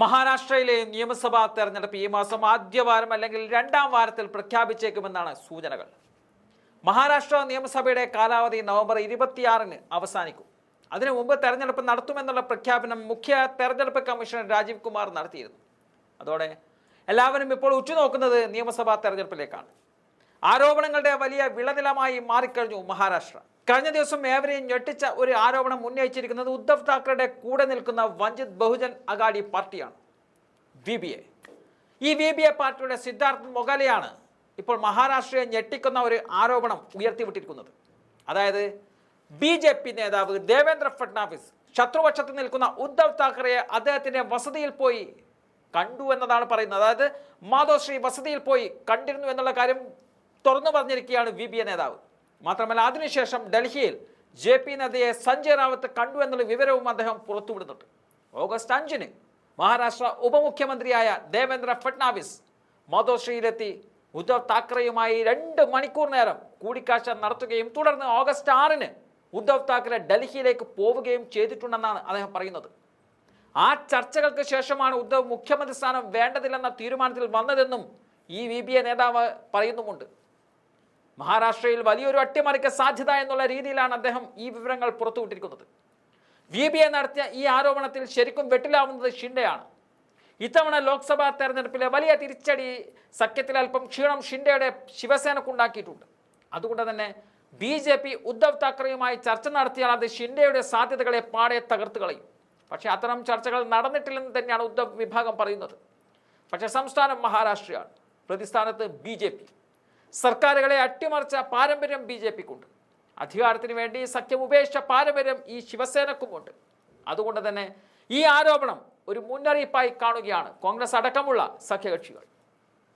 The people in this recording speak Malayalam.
മഹാരാഷ്ട്രയിലെ നിയമസഭാ തെരഞ്ഞെടുപ്പ് ഈ മാസം ആദ്യവാരം അല്ലെങ്കിൽ രണ്ടാം വാരത്തിൽ പ്രഖ്യാപിച്ചേക്കുമെന്നാണ് സൂചനകൾ. മഹാരാഷ്ട്ര നിയമസഭയുടെ കാലാവധി നവംബർ ഇരുപത്തിയാറിന് അവസാനിക്കും. അതിനു മുമ്പ് തെരഞ്ഞെടുപ്പ് നടത്തുമെന്നുള്ള പ്രഖ്യാപനം മുഖ്യ തെരഞ്ഞെടുപ്പ് കമ്മീഷണർ രാജീവ് കുമാർ നടത്തിയിരുന്നു. അതോടെ എല്ലാവരും ഇപ്പോൾ ഉറ്റുനോക്കുന്നത് നിയമസഭാ തെരഞ്ഞെടുപ്പിലേക്കാണ്. ആരോപണങ്ങളുടെ വലിയ വിളനിലമായി മാറിക്കഴിഞ്ഞു മഹാരാഷ്ട്ര. കഴിഞ്ഞ ദിവസം ഏവരെയും ഞെട്ടിച്ച ഒരു ആരോപണം ഉന്നയിച്ചിരിക്കുന്നത് ഉദ്ധവ് താക്കറയുടെ കൂടെ നിൽക്കുന്ന വഞ്ചിത് ബഹുജൻ അഗാഡി പാർട്ടിയാണ് വി ബി എ ഈ വി ബി എ പാർട്ടിയുടെ സിദ്ധാർത്ഥ് മൊഗാലയാണ് ഇപ്പോൾ മഹാരാഷ്ട്രയെ ഞെട്ടിക്കുന്ന ഒരു ആരോപണം ഉയർത്തിവിട്ടിരിക്കുന്നത്. അതായത് ബി ജെ പി നേതാവ് ദേവേന്ദ്ര ഫഡ്നാവിസ് ശത്രുപക്ഷത്ത് നിൽക്കുന്ന ഉദ്ധവ് താക്കറെ അദ്ദേഹത്തിന്റെ വസതിയിൽ പോയി കണ്ടു എന്നതാണ് പറയുന്നത്. അതായത് മാധവശ്രീ വസതിയിൽ പോയി കണ്ടിരുന്നു എന്നുള്ള കാര്യം തുറന്നു പറഞ്ഞിരിക്കുകയാണ് വി നേതാവ്. മാത്രമല്ല അതിനുശേഷം ഡൽഹിയിൽ ജെ പി നദ്ദയെ സഞ്ജയ് റാവത്ത് കണ്ടു എന്നുള്ള വിവരവും അദ്ദേഹം പുറത്തുവിടുന്നുണ്ട്. ഓഗസ്റ്റ് അഞ്ചിന് മഹാരാഷ്ട്ര ഉപമുഖ്യമന്ത്രിയായ ദേവേന്ദ്ര ഫഡ്നാവിസ് മധോശ്രീയിലെത്തി ഉദ്ധവ് താക്കറെയുമായി രണ്ട് മണിക്കൂർ നേരം കൂടിക്കാഴ്ച നടത്തുകയും തുടർന്ന് ഓഗസ്റ്റ് ആറിന് ഉദ്ധവ് താക്കറെ ഡൽഹിയിലേക്ക് പോവുകയും ചെയ്തിട്ടുണ്ടെന്നാണ് അദ്ദേഹം പറയുന്നത്. ആ ചർച്ചകൾക്ക് ശേഷമാണ് ഉദ്ധവ് മുഖ്യമന്ത്രി സ്ഥാനം വേണ്ടതില്ലെന്ന തീരുമാനത്തിൽ വന്നതെന്നും ഈ വി നേതാവ് പറയുന്നുമുണ്ട്. മഹാരാഷ്ട്രയിൽ വലിയൊരു അട്ടിമറിക്ക് സാധ്യത എന്നുള്ള രീതിയിലാണ് അദ്ദേഹം ഈ വിവരങ്ങൾ പുറത്തുവിട്ടിരിക്കുന്നത്. വി ബി എ നടത്തിയ ഈ ആരോപണത്തിൽ ശരിക്കും വെട്ടിലാവുന്നത് ഷിൻഡെയാണ്. ഇത്തവണ ലോക്സഭാ തെരഞ്ഞെടുപ്പിലെ വലിയ തിരിച്ചടി സഖ്യത്തിൽ അല്പം ക്ഷീണം ഷിൻഡെയുടെ ശിവസേനക്കുണ്ടാക്കിയിട്ടുണ്ട് അതുകൊണ്ട് തന്നെ ബി ജെ പി ഉദ്ധവ് താക്കറെയുമായി ചർച്ച നടത്തിയാൽ അത് ഷിൻഡെയുടെ സാധ്യതകളെ പാടെ തകർത്ത് കളയും. പക്ഷേ അത്തരം ചർച്ചകൾ നടന്നിട്ടില്ലെന്ന് തന്നെയാണ് ഉദ്ധവ് വിഭാഗം പറയുന്നത്. പക്ഷേ സംസ്ഥാനം മഹാരാഷ്ട്രയാണ്. പ്രതിസ്ഥാനത്ത് ബി ജെ പി. സർക്കാരുകളെ അട്ടിമറിച്ച പാരമ്പര്യം ബി ജെ പിക്കുണ്ട്. അധികാരത്തിന് വേണ്ടി സഖ്യം ഉപേക്ഷിച്ച പാരമ്പര്യം ഈ ശിവസേനക്കുമുണ്ട്. അതുകൊണ്ട് തന്നെ ഈ ആരോപണം ഒരു മുന്നറിയിപ്പായി കാണുകയാണ് കോൺഗ്രസ് അടക്കമുള്ള സഖ്യകക്ഷികൾ.